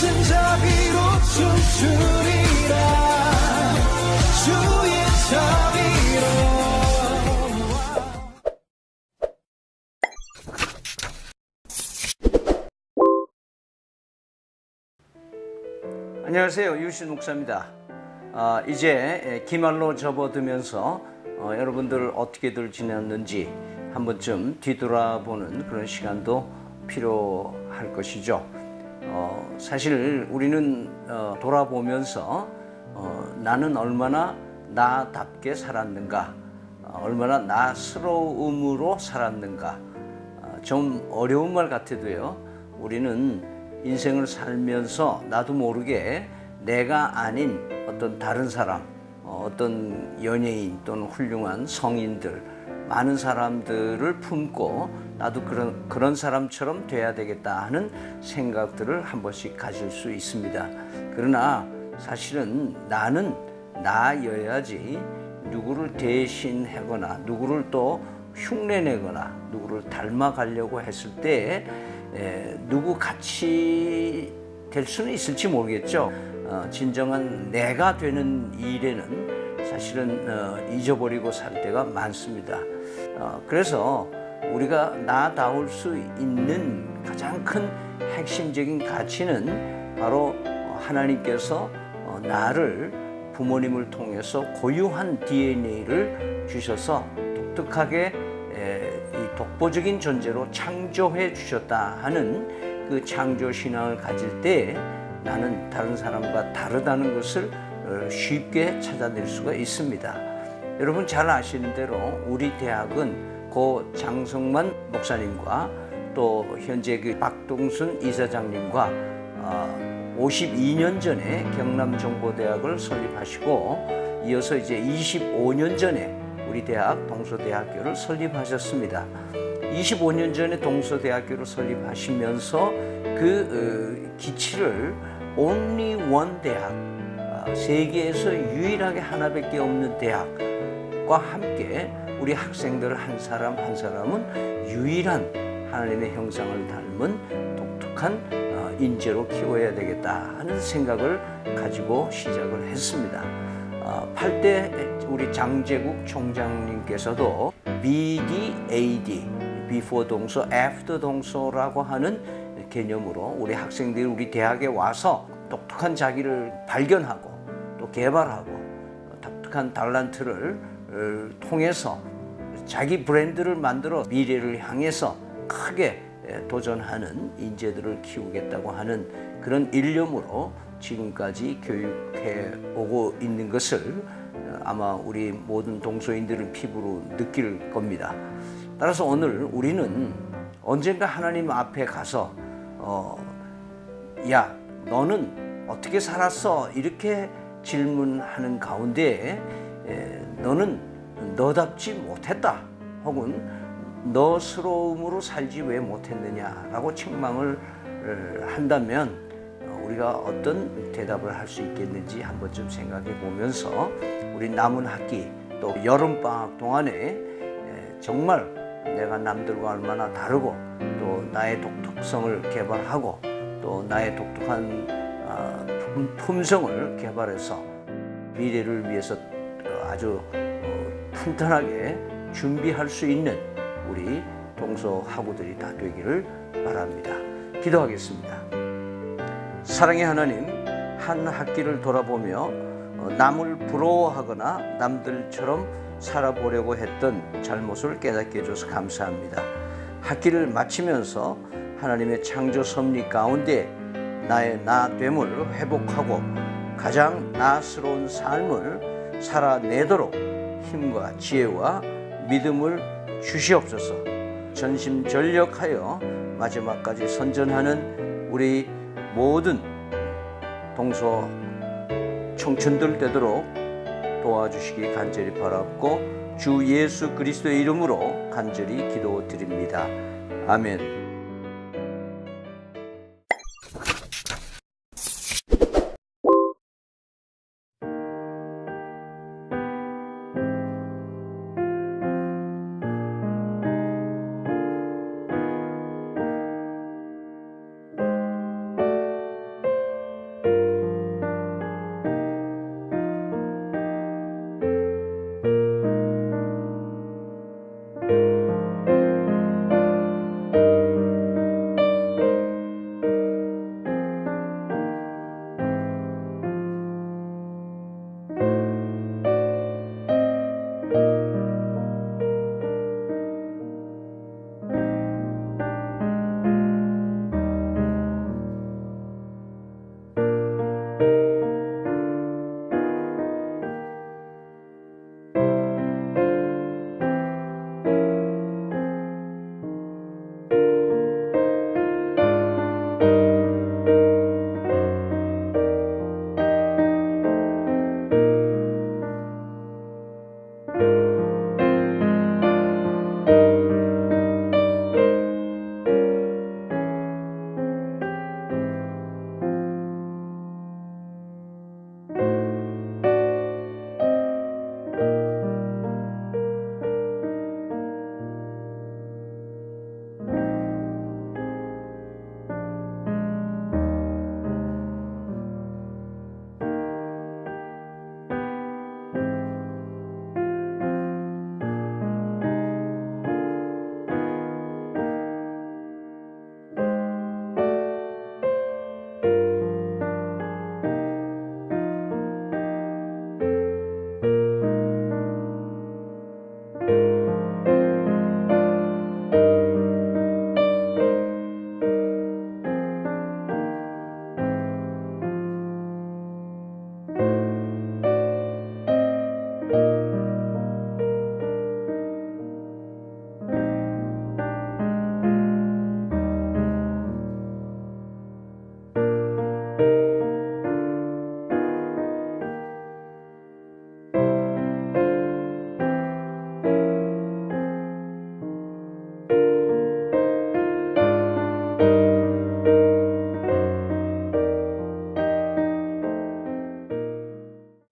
큰 자비로 춤추리라 주의 자비로 안녕하세요. 유신 목사입니다. 아, 이제 기말로 접어들면서 어, 여러분들 어떻게들 지냈는지 한 번쯤 뒤돌아보는 그런 시간도 필요할 것이죠. 어, 사실 우리는 어, 돌아보면서 어, 나는 얼마나 나답게 살았는가, 어, 얼마나 나스러움으로 살았는가, 아, 좀 어려운 말 같아도요. 우리는 인생을 살면서 나도 모르게 내가 아닌 어떤 다른 사람, 어, 어떤 연예인 또는 훌륭한 성인들, 많은 사람들을 품고 나도 그런 그런 사람처럼 돼야 되겠다 하는 생각들을 한 번씩 가질 수 있습니다. 그러나 사실은 나는 나여야지 누구를 대신하거나 누구를 또 흉내내거나 누구를 닮아가려고 했을 때 에, 누구 같이 될 수는 있을지 모르겠죠. 어, 진정한 내가 되는 일에는 사실은 어, 잊어버리고 살 때가 많습니다. 어, 그래서 우리가 나다울 수 있는 가장 큰 핵심적인 가치는 바로 어, 하나님께서 어, 나를 부모님을 통해서 고유한 DNA를 주셔서 독특하게 에, 이 독보적인 존재로 창조해 주셨다 하는 그 창조 신앙을 가질 때 나는 다른 사람과 다르다는 것을 어, 쉽게 찾아낼 수가 있습니다. 여러분 잘 아시는 대로 우리 대학은 고 장성만 목사님과 또 현재 그 박동순 이사장님과 어, 52년 전에 경남정보대학을 설립하시고 이어서 이제 25년 전에 우리 대학 동서대학교를 설립하셨습니다. 25년 전에 동서대학교를 설립하시면서 그 어, 기치를 only one 대학, 아, 세계에서 유일하게 하나밖에 없는 대학과 함께 우리 학생들 한 사람 한 사람은 유일한 하나님의 형상을 닮은 독특한 어, 인재로 키워야 되겠다 하는 생각을 가지고 시작을 했습니다. 어, 8대 우리 장제국 총장님께서도 BDAD, before 동서, after 동서라고 하는 개념으로 우리 학생들이 우리 대학에 와서 독특한 자기를 발견하고 또 개발하고 독특한 달란트를 어, 통해서 자기 브랜드를 만들어 미래를 향해서 크게 도전하는 인재들을 키우겠다고 하는 그런 일념으로 지금까지 교육해 오고 있는 것을 아마 우리 모든 동서인들은 피부로 느낄 겁니다. 따라서 오늘 우리는 언젠가 하나님 앞에 가서 어, 야 너는 어떻게 살았어 이렇게 질문하는 가운데 에, 너는 너답지 못했다 혹은 너스러움으로 살지 왜 못했느냐라고 책망을 어, 한다면 어, 우리가 어떤 대답을 할 수 있겠는지 한 번쯤 생각해 보면서 우리 남은 학기 또 여름 방학 동안에 에, 정말 내가 남들과 얼마나 다르고 또 나의 독특성을 개발하고 또 나의 독특한 아, 품- 품성을 개발해서 미래를 위해서 어, 아주 어, 튼튼하게 준비할 수 있는 우리 동서하고들이 다 되기를 바랍니다. 기도하겠습니다. 사랑의 하나님, 한 학기를 돌아보며 어, 남을 부러워하거나 남들처럼 살아보려고 했던 잘못을 깨닫게 해줘서 감사합니다. 학기를 마치면서 하나님의 창조 섭리 가운데 나의 나됨을 회복하고 가장 나스러운 삶을 살아내도록 힘과 지혜와 믿음을 주시옵소서. 전심전력하여 마지막까지 선전하는 우리 모든 동서 청춘들 되도록 도와주시기 간절히 바랍고 주 예수 그리스도의 이름으로 간절히 기도드립니다. 아멘.